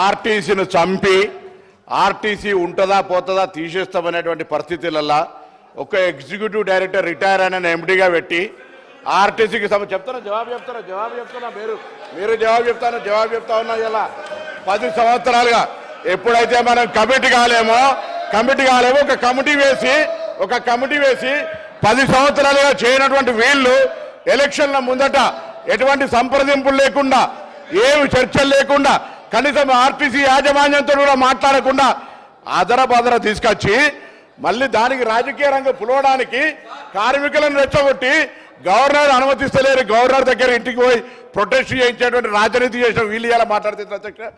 ఆర్టీసీని చంపి ఆర్టీసీ ఉంటుందా పోతుందా తీసేస్తామనేటువంటి పరిస్థితులల్లా ఒక ఎగ్జిక్యూటివ్ డైరెక్టర్ రిటైర్ అయిన ఎండిగా పెట్టి ఆర్టీసీకి సమ చెప్తారా? జవాబు చెప్తారా? జవాబు చెప్తున్నా మీరు మీరు జవాబు చెప్తాను జవాబు చెప్తా ఉన్నా ఇలా పది సంవత్సరాలుగా ఎప్పుడైతే మనం కమిటీ కాలేమో కమిటీ కాలేమో ఒక కమిటీ వేసి ఒక కమిటీ వేసి పది సంవత్సరాలుగా చేయనటువంటి వీళ్ళు ఎలక్షన్ల ముందట ఎటువంటి సంప్రదింపులు లేకుండా ఏమి చర్చలు లేకుండా కనీసం ఆర్టీసీ యాజమాన్యంతో కూడా మాట్లాడకుండా అదరబదర తీసుకొచ్చి మళ్ళీ దానికి రాజకీయ రంగం పులవడానికి కార్మికులను రెచ్చగొట్టి గవర్నర్ అనుమతిస్తలేరు. గవర్నర్ దగ్గర ఇంటికి పోయి ప్రొటెస్ట్ చేయించేటువంటి రాజనీతి చేసిన వీళ్ళు ఇలా మాట్లాడితే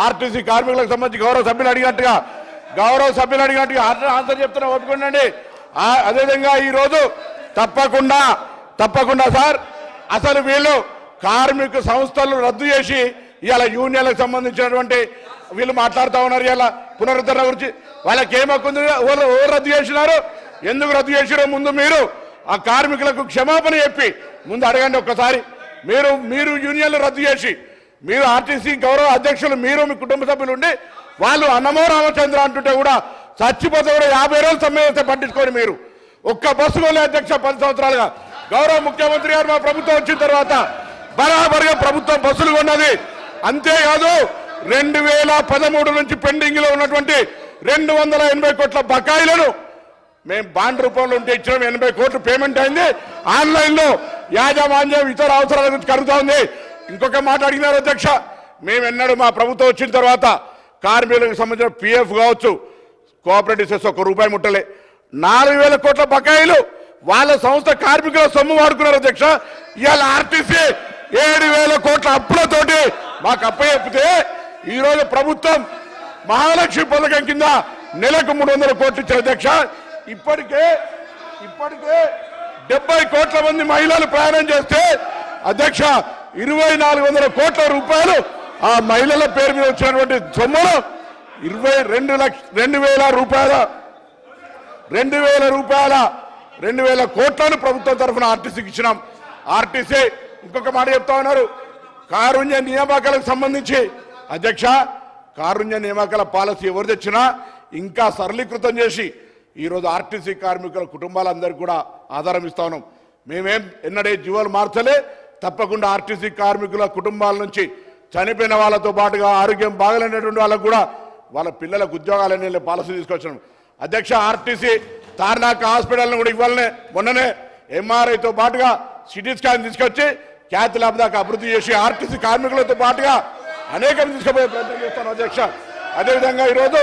ఆర్టీసీ కార్మికులకు సంబంధించి గౌరవ సభ్యులు అడిగినట్టుగా గౌరవ సభ్యులు అడిగినట్టుగా ఆన్సర్- చెప్తున్నా ఒప్పుకోండి అదేవిధంగా ఈరోజు తప్పకుండా తప్పకుండా సార్ అసలు వీళ్ళు కార్మిక సంస్థలు రద్దు చేసి ఇవాళ యూనియన్లకు సంబంధించినటువంటి వీళ్ళు మాట్లాడుతూ ఉన్నారు ఇలా పునరుద్ధరణ గురించి. వాళ్ళకి ఏం ఎవరు రద్దు చేసినారు? ఎందుకు రద్దు చేసిరో ముందు మీరు. ఆ కార్మికులకు క్షమాపణ చెప్పి ముందు అడగండి ఒక్కసారి. మీరు మీరు యూనియన్లు రద్దు చేసి మీరు ఆర్టీసీ గౌరవ అధ్యక్షులు మీరు మీ కుటుంబ సభ్యులు ఉండి వాళ్ళు అన్నమో రామచంద్ర అంటుంటే కూడా చచ్చిపోతే కూడా యాభై రోజులు సమ్మె చేస్తే పట్టించుకోండి మీరు. ఒక్క బస్సు కొనే అధ్యక్ష పది సంవత్సరాలుగా. గౌరవ ముఖ్యమంత్రి గారు మా ప్రభుత్వం వచ్చిన తర్వాత బరాబరిగా ప్రభుత్వం బస్సులు కొన్నది. అంతేకాదు రెండు వేల పదమూడు నుంచి పెండింగ్లో ఉన్నటువంటి రెండు వందల ఎనభై కోట్ల బకాయిలను మేము బాండ్ రూపంలో ఉంటే ఇచ్చిన. ఎనభై కోట్లు పేమెంట్ అయింది. ఆన్లైన్లో యాజమాన్యం ఇతర అవసరాల గురించి కలుగుతా ఉంది ఇంకొక మాట అడిగినారు అధ్యక్ష. మేము ఎన్నడూ మా ప్రభుత్వం వచ్చిన తర్వాత కార్మికులకు సంబంధించిన పిఎఫ్ కావచ్చు కోఆపరేటివ్ ఒక రూపాయి ముట్టలే. నాలుగు వేల కోట్ల బకాయిలు వాళ్ళ సంస్థ కార్మికుల సొమ్ము వాడుకున్నారు అధ్యక్ష. ఇవాళ ఆర్టీసీ ఏడు వేల కోట్ల అప్పులతోటి మాకు అప్ప చెప్తే ఈరోజు ప్రభుత్వం మహాలక్ష్మి పథకం కింద నెలకు మూడు వందల కోట్లు ఇచ్చిన అధ్యక్ష. ఇప్పటికే ఇప్పటికే డెబ్బై కోట్ల మంది మహిళలు ప్రయాణం చేస్తే అధ్యక్ష ఇరవై నాలుగు వందల కోట్ల రూపాయలు ఆ మహిళల పేరు మీద వచ్చినటువంటి సొమ్మును ఇరవై రెండు లక్ష రెండు వేల రూపాయల రెండు వేల రూపాయల రెండు వేల కోట్లను ప్రభుత్వం తరఫున ఆర్టీసీకి ఇచ్చినాం. ఆర్టీసీ ఇంకొక మాట చెప్తా ఉన్నారు. కారుణ్య నియామకాలకు సంబంధించి. అధ్యక్ష కారుణ్య నియామకాల పాలసీ ఎవరు తెచ్చినా ఇంకా సరళీకృతం చేసి ఈరోజు ఆర్టీసీ కార్మికుల కుటుంబాలందరికీ కూడా ఆధారం ఇస్తా ఉన్నాం. మేమేం ఎన్నడే జీవాలు మార్చలే తప్పకుండా ఆర్టీసీ కార్మికుల కుటుంబాల నుంచి చనిపోయిన వాళ్ళతో పాటుగా ఆరోగ్యం బాగలేనటువంటి వాళ్ళకు కూడా వాళ్ళ పిల్లలకు ఉద్యోగాలనే పాలసీ తీసుకొచ్చాం అధ్యక్ష ఆర్టీసీ తార్నాక హాస్పిటల్ని కూడా ఇవ్వాలనే మొన్ననే ఎంఆర్ఐతో పాటుగా సిటీ స్కాన్ తీసుకొచ్చి ఖ్యాతి ల్యాబ్ దాకా అభివృద్ధి చేసి ఆర్టీసీ కార్మికులతో పాటుగా అనేక తీసుకుపోయే ప్రయత్నం చేస్తాను అధ్యక్ష. అదేవిధంగా ఈరోజు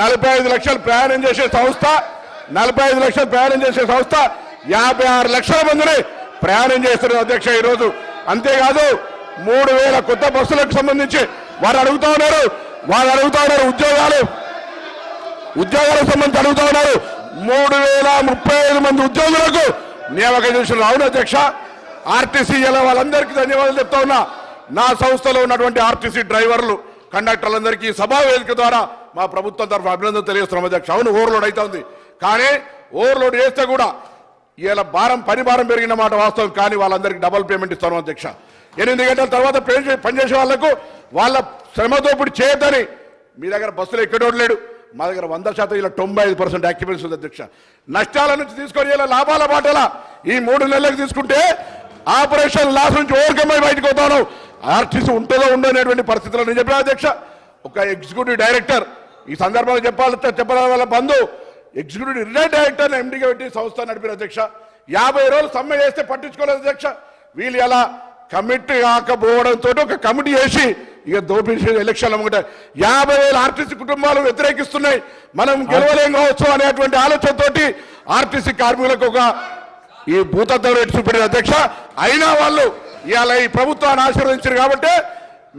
నలభై ఐదు లక్షలు ప్రయాణం చేసే సంస్థ నలభై ఐదు లక్షలు ప్రయాణం చేసే సంస్థ యాభై ఆరు లక్షల మందిని ప్రయాణం చేస్తున్నారు అధ్యక్ష ఈరోజు. అంతేకాదు మూడు వేల కొత్త బస్సులకు సంబంధించి వారు అడుగుతా ఉన్నారు వారు అడుగుతా ఉన్నారు ఉద్యోగాలు. ఉద్యోగాలకు సంబంధించి అడుగుతా ఉన్నారు. మూడు వేల ముప్పై ఐదు మంది ఉద్యోగులకు నియామకం చేసిన అవును అధ్యక్ష. ఆర్టీసీ ఇలా వాళ్ళందరికీ ధన్యవాదాలు చెప్తా ఉన్నా. నా సంస్థలో ఉన్నటువంటి ఆర్టీసీ డ్రైవర్లు కండక్టర్లందరికీ సభా వేదిక ద్వారా మా ప్రభుత్వం తరఫు అభినందన తెలియజేస్తున్నాం. అధ్యక్ష అవును ఓవర్లోడ్ అవుతా ఉంది. కానీ ఓవర్లోడ్ చేస్తే కూడా ఇలా భారం పని భారం పెరిగిన మాట వాస్తవం. కానీ వాళ్ళందరికీ డబుల్ పేమెంట్ ఇస్తాను అధ్యక్ష. ఎనిమిది గంటల తర్వాత పనిచేసే వాళ్ళకు వాళ్ళ శ్రమదోపిడి చేయొద్దని మీ దగ్గర బస్సులు ఎక్కడోడు లేడు. మా దగ్గర వంద శాతం ఇలా తొంభై ఐదు పర్సెంట్ యాక్యుపెన్స్ ఉంది అధ్యక్ష. నష్టాల నుంచి తీసుకొని ఇలా లాభాల బాటల ఈ మూడు నెలలకు తీసుకుంటే ఆపరేషన్ లాస్ నుంచి ఓవర్కమ్ బయటకు వస్తాను ఆర్టీసీ ఉంటుందో ఉండో అనేటువంటి పరిస్థితుల్లో నేను చెప్పిన అధ్యక్ష ఒక ఎగ్జిక్యూటివ్ డైరెక్టర్ ఈ సందర్భంలో చెప్పాలంటే చెప్పడం వాళ్ళ బంధు ఎగ్జిక్యూటివ్ రిటైర్డ్ డైరెక్టర్ ఎండిగా పెట్టి సంస్థ నడిపిన అధ్యక్ష. యాభై రోజులు సమ్మె చేస్తే పట్టించుకోలేదు అధ్యక్ష. వీళ్ళు ఎలా కమిటీ కాకపోవడంతో ఒక కమిటీ వేసి ఇక దోపిడీ ఎలక్షన్ అమ్ముకుంటే యాభై వేల ఆర్టీసీ కుటుంబాలు వ్యతిరేకిస్తున్నాయి. మనం గెలవలేం కావచ్చు అనేటువంటి ఆలోచనతోటి ఆర్టీసీ కార్మికులకు ఒక ఈ భూతత్వం రేటు చూపెట్టిన అధ్యక్ష అయినా వాళ్ళు ఇవాళ ఈ ప్రభుత్వాన్ని ఆశీర్వదించారు కాబట్టి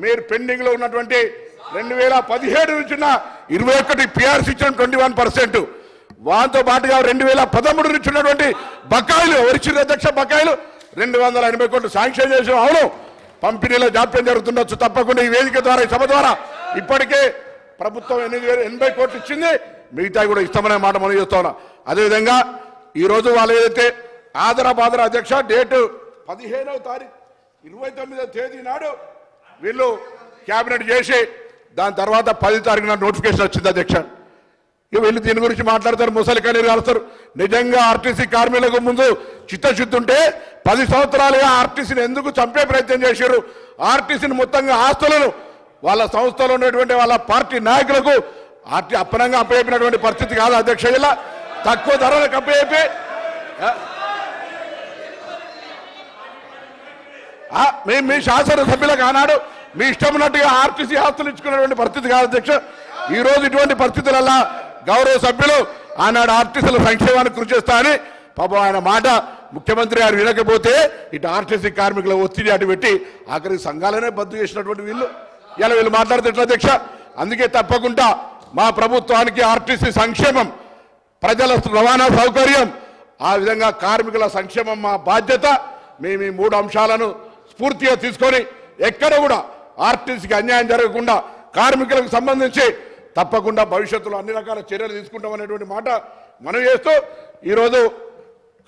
మీరు పెండింగ్లో ఉన్నటువంటి రెండు వేల పదిహేడు నుంచి ఉన్న ఇరవై ఒకటి పిఆర్సీ ఇచ్చిన ట్వంటీ వన్ పర్సెంట్. వాటితో పాటుగా రెండు వేల పదమూడు నుంచి ఉన్నటువంటి బకాయిలు ఎవరిచ్చిన అధ్యక్ష బకాయిలు? రెండు వందల ఎనభై కోట్లు శాంక్షన్ చేసిన అవును పంపిణీలో జాప్యం జరుగుతుండొచ్చు తప్పకుండా ఈ వేదిక ద్వారా ఈ సభ ద్వారా. ఇప్పటికే ప్రభుత్వం ఎనిమిది వేల ఎనభై కోట్లు ఇచ్చింది. మిగతా కూడా ఇస్తామనే మాట మనం చేస్తా ఉన్నాం. అదేవిధంగా ఈరోజు వాళ్ళు ఏదైతే ఆదరాబాదర అధ్యక్ష డేటు పదిహేనవ తారీఖు ఇరవై తొమ్మిదవ తేదీ నాడు వీళ్ళు క్యాబినెట్ చేసి దాని తర్వాత పది తారీఖున నోటిఫికేషన్ వచ్చింది అధ్యక్ష. వీళ్ళు దీని గురించి మాట్లాడతారు ముసలి కన్నీరు కాలుస్తారు. నిజంగా ఆర్టీసీ కార్మికులకు ముందు చిత్తశుద్ధి ఉంటే పది సంవత్సరాలుగా ఆర్టీసీని ఎందుకు చంపే ప్రయత్నం చేశారు? ఆర్టీసీని మొత్తంగా ఆస్తులను వాళ్ళ సంస్థలో ఉన్నటువంటి వాళ్ళ పార్టీ నాయకులకు ఆర్టీ అప్పనంగా అప్పయపినటువంటి పరిస్థితి కాదు అధ్యక్ష. ఇలా తక్కువ ధరలకు అప్పయ్యి మేము మీ శాసన శాసనసభ్యులకు ఆనాడు మీ ఇష్టం ఉన్నట్టుగా ఆర్టీసీ ఆస్తులు ఇచ్చుకున్నటువంటి పరిస్థితి కాదు అధ్యక్ష. ఈ రోజు ఇటువంటి పరిస్థితులల్లా గౌరవ సభ్యులు ఆనాడు ఆర్టీసీల సంక్షేమానికి కృషి చేస్తామని పాపం ఆయన మాట ముఖ్యమంత్రి గారు వినకపోతే ఇటు ఆర్టీసీ కార్మికుల ఒత్తిడి అటు పెట్టి ఆఖరికి సంఘాలనే బద్దు చేసినటువంటి వీళ్ళు. ఇలా వీళ్ళు మాట్లాడితే ఎట్లా అధ్యక్ష? అందుకే తప్పకుండా మా ప్రభుత్వానికి ఆర్టీసీ సంక్షేమం ప్రజల రవాణా సౌకర్యం ఆ విధంగా కార్మికుల సంక్షేమం మా బాధ్యత. మేము ఈ మూడు అంశాలను స్ఫూర్తిగా తీసుకొని ఎక్కడ కూడా ఆర్టీసీకి అన్యాయం జరగకుండా కార్మికులకు సంబంధించి తప్పకుండా భవిష్యత్తులో అన్ని రకాల చర్యలు తీసుకుంటాం అనేటువంటి మాట మనం చేస్తూ ఈరోజు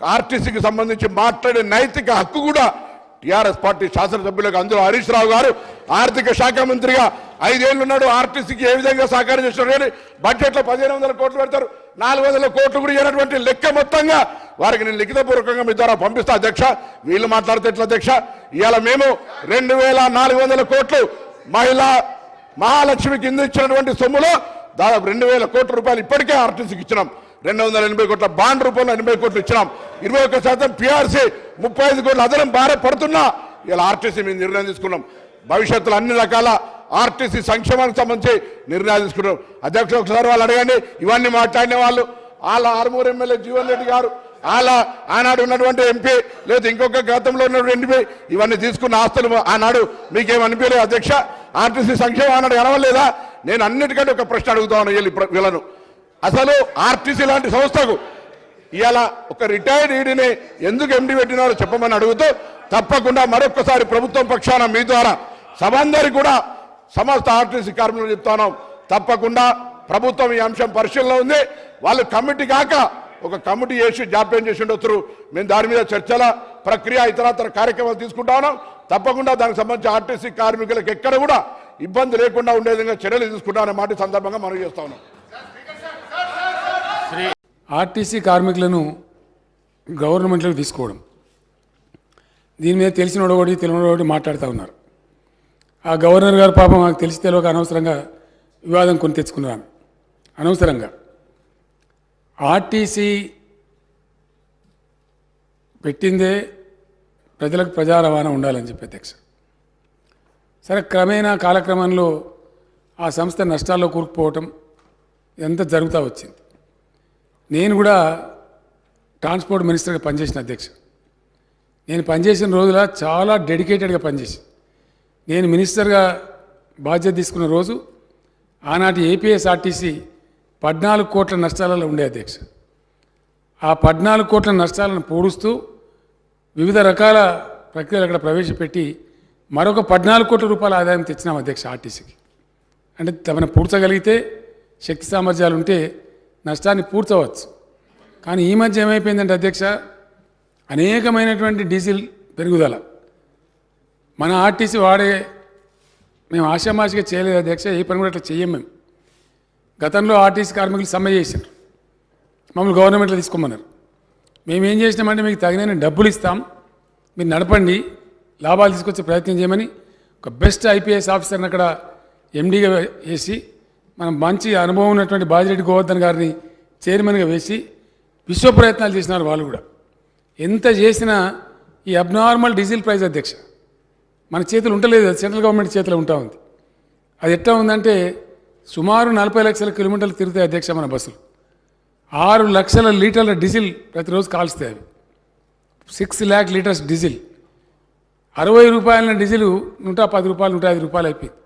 ఆర్టీసీకి సంబంధించి మాట్లాడే నైతిక హక్కు కూడా టిఆర్ఎస్ పార్టీ శాసనసభ్యులకు అందులో హరీష్ రావు గారు ఆర్థిక శాఖ మంత్రిగా ఐదేళ్ళు ఉన్నాడు. ఆర్టీసీకి ఏ విధంగా సహకారం చేస్తున్నారు కానీ బడ్జెట్లో పదిహేను వందల కోట్లు పెడతారు. నాలుగు వందల కోట్లు కూడా ఇవ్వనటువంటి లెక్క మొత్తంగా వారికి నేను లిఖితపూర్వకంగా మీ ద్వారా పంపిస్తా అధ్యక్ష. వీళ్ళు మాట్లాడితే ఎట్లా అధ్యక్ష? ఇవాళ మేము రెండు వేల నాలుగు వందల కోట్లు మహిళా మహాలక్ష్మి కింద ఇచ్చినటువంటి సొమ్ములో దాదాపు రెండు వేల కోట్ల రూపాయలు ఇప్పటికే ఆర్టీసీకి ఇచ్చినాం. రెండు వందల ఎనభై కోట్ల బాండ్ రూపంలో ఎనభై కోట్లు ఇచ్చినాం. ఇరవై ఒక్క శాతం పిఆర్సీ ముప్పై ఐదు కోట్ల అదనం భార్య పడుతున్నా. ఇలా ఆర్టీసీ మేము నిర్ణయం తీసుకున్నాం. భవిష్యత్తులో అన్ని రకాల ఆర్టీసీ సంక్షేమానికి సంబంధించి నిర్ణయాలు తీసుకున్నాం. అధ్యక్షుడు ఒకసారి వాళ్ళు అడగండి. ఇవన్నీ మాట్లాడిన వాళ్ళు వాళ్ళ ఆరుమూరు ఎమ్మెల్యే జీవన్ రెడ్డి గారు వాళ్ళ ఆనాడు ఉన్నటువంటి ఎంపీ లేదా ఇంకొక గతంలో ఉన్నటువంటి ఎంపీ ఇవన్నీ తీసుకున్న ఆస్తులు ఆనాడు మీకేం అనిపించలేదు అధ్యక్ష. ఆర్టీసీ సంక్షేమం ఆనాడు కనవలేదా నేను అన్నిటికంటే ఒక ప్రశ్న అడుగుతా ఉన్నాను వీళ్ళు ఇప్పుడు వీళ్ళను. అసలు ఆర్టీసీ లాంటి సంస్థకు ఇవాళ ఒక రిటైర్డ్ ఈడీని ఎందుకు ఎండి పెట్టినారో చెప్పమని అడుగుతూ తప్పకుండా మరొకసారి ప్రభుత్వం పక్షాన మీ ద్వారా సభందరికి కూడా సమస్త ఆర్టీసీ కార్మికులు చెప్తాను తప్పకుండా ప్రభుత్వం ఈ అంశం పరిశీలన ఉంది. వాళ్ళు కమిటీ కాక ఒక కమిటీ చేసి జాప్యం చేసి ఉండొచ్చు మేము దాని మీద చర్చల ప్రక్రియ ఇతరతర కార్యక్రమాలు తీసుకుంటా ఉన్నాం. తప్పకుండా దానికి సంబంధించి ఆర్టీసీ కార్మికులకు ఎక్కడ కూడా ఇబ్బంది లేకుండా ఉండే విధంగా చర్యలు తీసుకుంటామనే మాట సందర్భంగా మనం చేస్తా ఉన్నాం. ఆర్టీసీ కార్మికులను గవర్నమెంట్లోకి తీసుకోవడం. దీని మీద తెలిసిన ఒకటి తెలియని మాట్లాడుతూ ఉన్నారు. ఆ గవర్నర్ గారు పాపం మాకు తెలిసి తెలియక అనవసరంగా వివాదం కొని తెచ్చుకున్నాను. అనవసరంగా. ఆర్టీసీ పెట్టిందే ప్రజలకు ప్రజా రవాణా ఉండాలని చెప్పి అధ్యక్ష. సరే క్రమేణా కాలక్రమంలో ఆ సంస్థ నష్టాల్లో కూరుకుపోవటం ఎంత జరుగుతూ వచ్చింది? నేను కూడా ట్రాన్స్పోర్ట్ మినిస్టర్గా పనిచేసిన అధ్యక్ష. నేను పనిచేసిన రోజుల చాలా డెడికేటెడ్గా పనిచేసి నేను మినిస్టర్గా బాధ్యత తీసుకున్న రోజు ఆనాటి ఏపీఎస్ఆర్టీసీ పద్నాలుగు కోట్ల నష్టాలలో ఉండే అధ్యక్ష. ఆ పద్నాలుగు కోట్ల నష్టాలను పూడుస్తూ వివిధ రకాల ప్రక్రియలు అక్కడ ప్రవేశపెట్టి మరొక పద్నాలుగు కోట్ల రూపాయల ఆదాయం తెచ్చినాం అధ్యక్ష ఆర్టీసీకి. అంటే తమను పూడ్చగలిగితే శక్తి సామర్థ్యాలు ఉంటే నష్టాన్ని పూడ్చవచ్చు. కానీ ఈ మధ్య ఏమైపోయిందంటే అధ్యక్ష అనేకమైనటువంటి డీజిల్ పెరుగుదల. మన ఆర్టీసీ వాడే మేము ఆశామాషిగా చేయలేదు అధ్యక్ష ఏ పని కూడా అట్లా చేయం మేము. గతంలో ఆర్టీసీ కార్మికులు సమ్మె చేశారు మమ్మల్ని గవర్నమెంట్లో తీసుకోమన్నారు. మేము ఏం చేసినామంటే మీకు తగిన డబ్బులు ఇస్తాం మీరు నడపండి లాభాలు తీసుకొచ్చే ప్రయత్నం చేయమని ఒక బెస్ట్ ఐపీఎస్ ఆఫీసర్ని అక్కడ ఎండీగా వేసి మనం మంచి అనుభవం ఉన్నటువంటి బాజిరెడ్డి గోవర్ధన్ గారిని చైర్మన్గా వేసి విశ్వ ప్రయత్నాలు చేసినారు వాళ్ళు కూడా. ఎంత చేసినా ఈ అబ్నార్మల్ డీజిల్ ప్రైజ్ అధ్యక్ష మన చేతులు ఉండలేదు సెంట్రల్ గవర్నమెంట్ చేతిలో ఉంటా ఉంది. అది ఎట్లా ఉందంటే సుమారు నలభై లక్షల కిలోమీటర్లు తిరుగుతాయి అధ్యక్ష మన బస్సులు. ఆరు లక్షల లీటర్ల డీజిల్ ప్రతిరోజు కాల్స్తాయి అవి. Six lakh litres diesel. అరవై రూపాయల డీజిల్ నూట పది రూపాయలు నూట ఐదు రూపాయలు అయిపోయింది.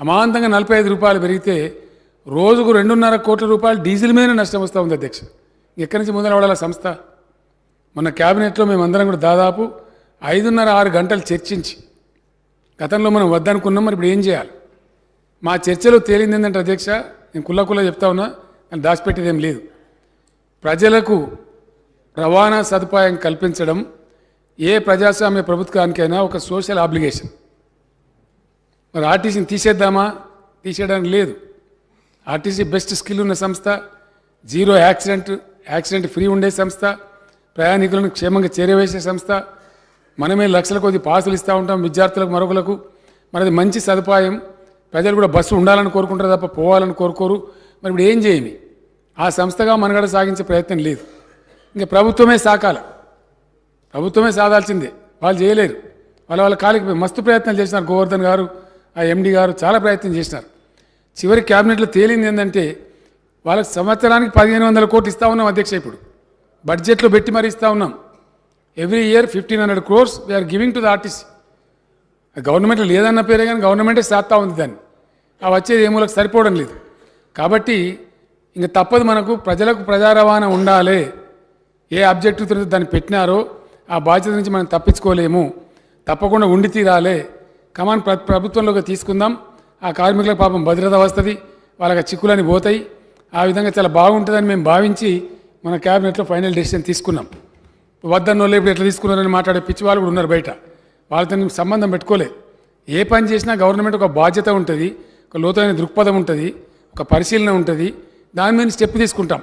అమాంతంగా నలభై ఐదు రూపాయలు పెరిగితే రోజుకు రెండున్నర కోట్ల రూపాయలు డీజిల్ మీద నష్టం వస్తూ ఉంది అధ్యక్ష. ఎక్కడి నుంచి మొదలవడాల సంస్థ? మన క్యాబినెట్లో మేమందరం కూడా దాదాపు ఐదున్నర ఆరు గంటలు చర్చించి గతంలో మనం వద్దనుకున్నాం మరి ఇప్పుడు ఏం చేయాలి? మా చర్చలో తేలింది ఏంటంటే అధ్యక్ష నేను కుల్ల కుల్ల చెప్తా ఉన్నా కానీ దాచిపెట్టేది ఏం లేదు. ప్రజలకు రవాణా సదుపాయం కల్పించడం ఏ ప్రజాస్వామ్య ప్రభుత్వానికైనా ఒక సోషల్ ఆబ్లిగేషన్ మరి ఆర్టీసీని తీసేద్దామా? తీసేయడానికి లేదు. ఆర్టీసీ బెస్ట్ స్కిల్ ఉన్న సంస్థ జీరో యాక్సిడెంట్ యాక్సిడెంట్ ఫ్రీ ఉండే సంస్థ ప్రయాణికులను క్షేమంగా చేరవేసే సంస్థ. మనమే లక్షల కొద్ది పాసులు ఇస్తూ ఉంటాం విద్యార్థులకు మరొకలకు. మనది మంచి సదుపాయం. ప్రజలు కూడా బస్సు ఉండాలని కోరుకుంటారు తప్ప పోవాలని కోరుకోరు. మరి ఇప్పుడు ఏం చేయమి ఆ సంస్థగా మనగడ సాగించే ప్రయత్నం లేదు. ఇంకా ప్రభుత్వమే సాకాల. ప్రభుత్వమే సాధాల్సిందే వాళ్ళు చేయలేరు. వాళ్ళ వాళ్ళ కాలికి మస్తు ప్రయత్నాలు చేసినారు గోవర్ధన్ గారు. ఆ ఎండి గారు చాలా ప్రయత్నం చేసినారు. చివరి క్యాబినెట్లో తేలింది ఏంటంటే వాళ్ళకి సంవత్సరానికి పదిహేను వందల కోట్లు ఇస్తా ఉన్నాం అధ్యక్ష ఇప్పుడు. బడ్జెట్లో పెట్టి మరి ఇస్తూ ఉన్నాం. Every year fifteen hundred crores we are giving to the artist గవర్నమెంట్లో లేదన్న పేరే కానీ గవర్నమెంటే సాత్తా ఉంది దాన్ని. ఆ వచ్చేది ఏమూలకు సరిపోవడం లేదు. కాబట్టి ఇంక తప్పదు మనకు ప్రజలకు ప్రజా రవాణా ఉండాలి. ఏ అబ్జెక్టివ్తో దాన్ని పెట్టినారో ఆ బాధ్యత నుంచి మనం తప్పించుకోలేము. తప్పకుండా ఉండి తీరాలే. కమాన్ ప్రభుత్వంలోకి తీసుకుందాం. ఆ కార్మికులకు పాపం భద్రత వస్తుంది. వాళ్ళకి చిక్కులని పోతాయి. ఆ విధంగా చాలా బాగుంటుందని మేము భావించి మన క్యాబినెట్లో ఫైనల్ డెసిషన్ తీసుకున్నాం. వద్దన్న వాళ్ళు ఇప్పుడు ఎట్లా తీసుకున్నారని మాట్లాడే పిచ్చి వాళ్ళు కూడా ఉన్నారు బయట. వాళ్ళతో సంబంధం పెట్టుకోలే. ఏ పని చేసినా గవర్నమెంట్ ఒక బాధ్యత ఉంటుంది ఒక లోతైన దృక్పథం ఉంటుంది ఒక పరిశీలన ఉంటుంది. దాని మీద స్టెప్ తీసుకుంటాం.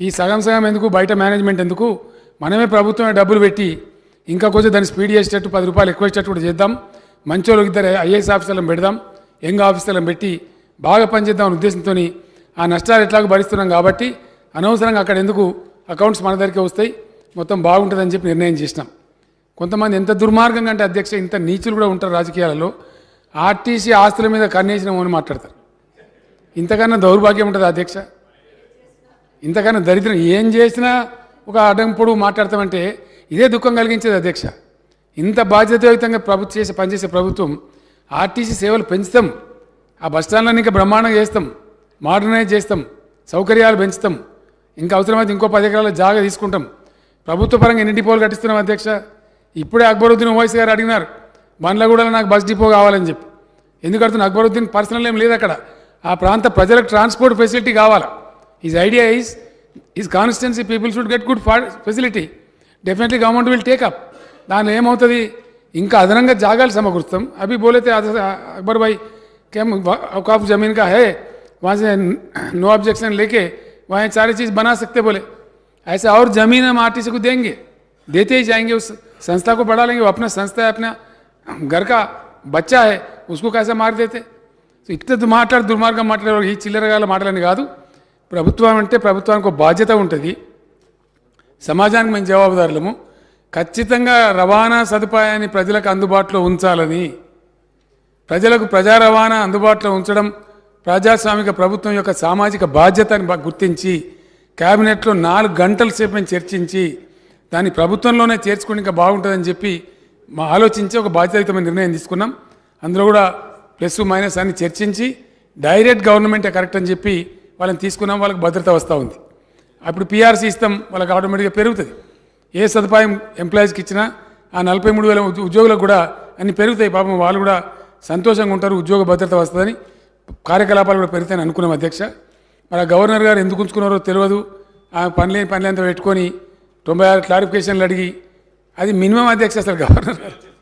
ఈ సగం సగం ఎందుకు బయట మేనేజ్మెంట్ ఎందుకు? మనమే ప్రభుత్వమే డబ్బులు పెట్టి ఇంకా కొంచెం దాన్ని స్పీడ్ చేసేటట్టు పది రూపాయలు ఎక్కువ ఇచ్చేటట్టు కూడా చేద్దాం. మంచోళ్ళకి ఇద్దరు ఐఏఎస్ ఆఫీసర్లను పెడదాం యంగ్ ఆఫీసర్లను పెట్టి బాగా పనిచేద్దాం అనే ఉద్దేశంతో ఆ నష్టాలు ఎట్లాగో భరిస్తున్నాం కాబట్టి అనవసరంగా అక్కడ ఎందుకు అకౌంట్స్ మన దగ్గరికి వస్తాయి మొత్తం బాగుంటుందని చెప్పి నిర్ణయం చేసినాం. కొంతమంది ఎంత దుర్మార్గంగా అంటే అధ్యక్ష ఇంత నీచులు కూడా ఉంటారు రాజకీయాలలో ఆర్టీసీ ఆస్తుల మీద కన్నేసినాము అని మాట్లాడతారు. ఇంతకన్నా దౌర్భాగ్యం ఉంటుంది అధ్యక్ష? ఇంతకన్నా దరిద్రం ఏం చేసినా ఒక అడంపుడు మాట్లాడతామంటే ఇదే దుఃఖం కలిగించేది అధ్యక్ష. ఇంత బాధ్యతాయుతంగా ప్రభుత్వం చేసే పనిచేసే ప్రభుత్వం ఆర్టీసీ సేవలు పెంచుతాం. ఆ బస్ స్టాండ్లను ఇంకా బ్రహ్మాండంగా చేస్తాం. మోడర్నైజ్ చేస్తాం. సౌకర్యాలు పెంచుతాం. ఇంకా అవసరమైతే ఇంకో పది ఎకరాల జాగా తీసుకుంటాం. ప్రభుత్వ పరంగా ఎన్ని డిపోలు కట్టిస్తున్నాం అధ్యక్ష? ఇప్పుడే అక్బరుద్దీన్ ఓవైసీ గారు అడిగినారు. బండ్లగూడలో నాకు బస్ డిపో కావాలని చెప్పి. ఎందుకంటే అక్బరుద్దీన్ పర్సనల్ ఏం లేదు అక్కడ ఆ ప్రాంత ప్రజలకు ట్రాన్స్పోర్ట్ ఫెసిలిటీ కావాలి? Is idea is is constituency people should get good facility. Definitely government will take up दी इंका अदन जागा समकृतम अभी बोले थे अकबर भाई क्या अवकाफ ज़मीन का है वहाँ से नो ऑब्जेक्शन लेके वहाँ सारी चीज़ बना सकते बोले ऐसे और ज़मीन हम आर को देंगे देते ही जाएँगे उस संस्था को बढ़ा लेंगे वो अपना संस्था है अपना घर का बच्चा है उसको कैसे मार देते तो इतने दुमाटा दुर्मार्ग माटल चिल्लर गल माटलने का प्रभुत्वे प्रभुत् बाध्यता उ सामजा मैं जवाबदारूँ ఖచ్చితంగా రవాణా సదుపాయాన్ని ప్రజలకు అందుబాటులో ఉంచాలని ప్రజలకు ప్రజా రవాణా అందుబాటులో ఉంచడం ప్రజాస్వామిక ప్రభుత్వం యొక్క సామాజిక బాధ్యతని గుర్తించి క్యాబినెట్లో నాలుగు గంటల సేపు మేము చర్చించి దాన్ని ప్రభుత్వంలోనే చేర్చుకుని ఇంకా బాగుంటుందని చెప్పి మా ఆలోచించి ఒక బాధ్యతయుతమైన నిర్ణయం తీసుకున్నాం. అందులో కూడా ప్లస్ మైనస్ అని చర్చించి డైరెక్ట్ గవర్నమెంటే కరెక్ట్ అని చెప్పి వాళ్ళని తీసుకున్నాం. వాళ్ళకి భద్రత వస్తూ ఉంది. అప్పుడు పీఆర్సీ ఇస్తాం. వాళ్ళకి ఆటోమేటిక్గా పెరుగుతుంది. ఏ సదుపాయం ఎంప్లాయీస్కి ఇచ్చినా ఆ నలభై మూడు వేల ఉద్యో- ఉద్యోగులకు కూడా అన్ని పెరుగుతాయి. పాపం వాళ్ళు కూడా సంతోషంగా ఉంటారు ఉద్యోగ భద్రత వస్తుందని కార్యకలాపాలు కూడా పెరుగుతాయని అనుకున్నాం అధ్యక్ష. మరి ఆ గవర్నర్ గారు ఎందుకు ఉంచుకున్నారో తెలియదు. ఆ పనిలేని పనులంతా పెట్టుకొని తొంభై ఆరు క్లారిఫికేషన్లు అడిగి అది మినిమం అధ్యక్ష అసలు గవర్నర్ గారు.